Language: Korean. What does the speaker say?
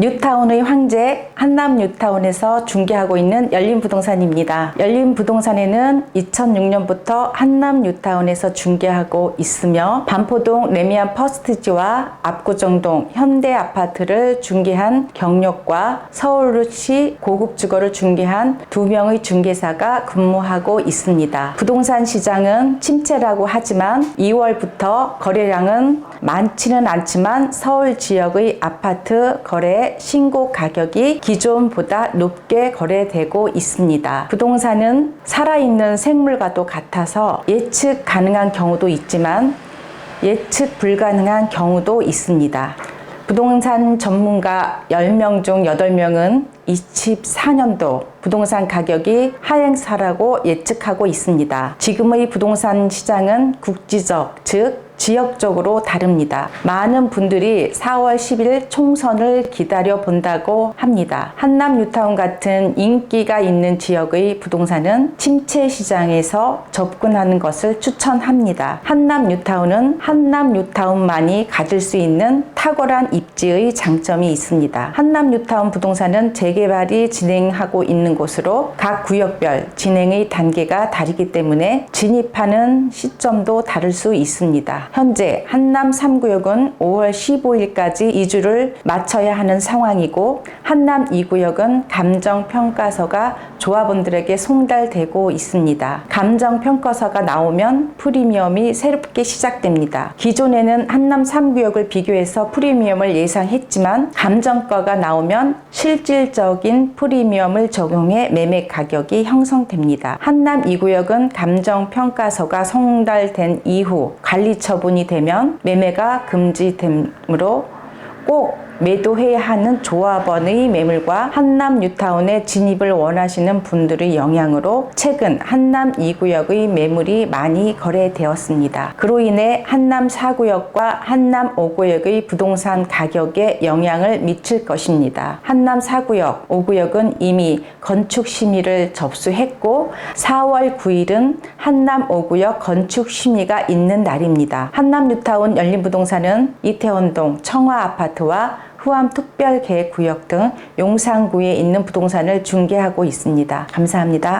뉴타운의 황제 한남 뉴타운에서 중개하고 있는 열린부동산입니다. 열린부동산에는 2006년부터 한남 뉴타운에서 중개하고 있으며 반포동 레미안 퍼스트지와 압구정동 현대 아파트를 중개한 경력과 서울시 고급 주거를 중개한 두 명의 중개사가 근무하고 있습니다. 부동산 시장은 침체라고 하지만 2월부터 거래량은 많지는 않지만 서울 지역의 아파트 거래 신고 가격이 기존보다 높게 거래되고 있습니다. 부동산은 살아있는 생물과도 같아서 예측 가능한 경우도 있지만 예측 불가능한 경우도 있습니다. 부동산 전문가 10명 중 8명은 24년도 부동산 가격이 하행사라고 예측하고 있습니다. 지금의 부동산 시장은 국지적, 즉 지역적으로 다릅니다. 많은 분들이 4월 10일 총선을 기다려 본다고 합니다. 한남 뉴타운 같은 인기가 있는 지역의 부동산은 침체 시장에서 접근하는 것을 추천합니다. 한남 뉴타운은 한남 뉴타운만이 가질 수 있는 탁월한 입지의 장점이 있습니다. 한남 뉴타운 부동산은 재개발이 진행하고 있는 곳으로 각 구역별 진행의 단계가 다르기 때문에 진입하는 시점도 다를 수 있습니다. 현재 한남 3구역은 5월 15일까지 이주를 마쳐야 하는 상황이고 한남 2구역은 감정평가서가 조합원들에게 송달되고 있습니다. 감정평가서가 나오면 프리미엄이 새롭게 시작됩니다. 기존에는 한남 3구역을 비교해서 프리미엄을 예상했지만 감정가가 나오면 실질적인 프리미엄을 적용해 매매 가격이 형성됩니다. 한남 2구역은 감정평가서가 송달된 이후 관리 처 분이 되면 매매가 금지되므로 꼭 매도해야 하는 조합원의 매물과 한남 뉴타운에 진입을 원하시는 분들의 영향으로 최근 한남 2구역의 매물이 많이 거래되었습니다. 그로 인해 한남 4구역과 한남 5구역의 부동산 가격에 영향을 미칠 것입니다. 한남 4구역, 5구역은 이미 건축 심의를 접수했고 4월 9일은 한남 5구역 건축 심의가 있는 날입니다. 한남 뉴타운 열린 부동산은 이태원동 청화 아파트와 후암 특별계획구역 등 용산구에 있는 부동산을 중개하고 있습니다. 감사합니다.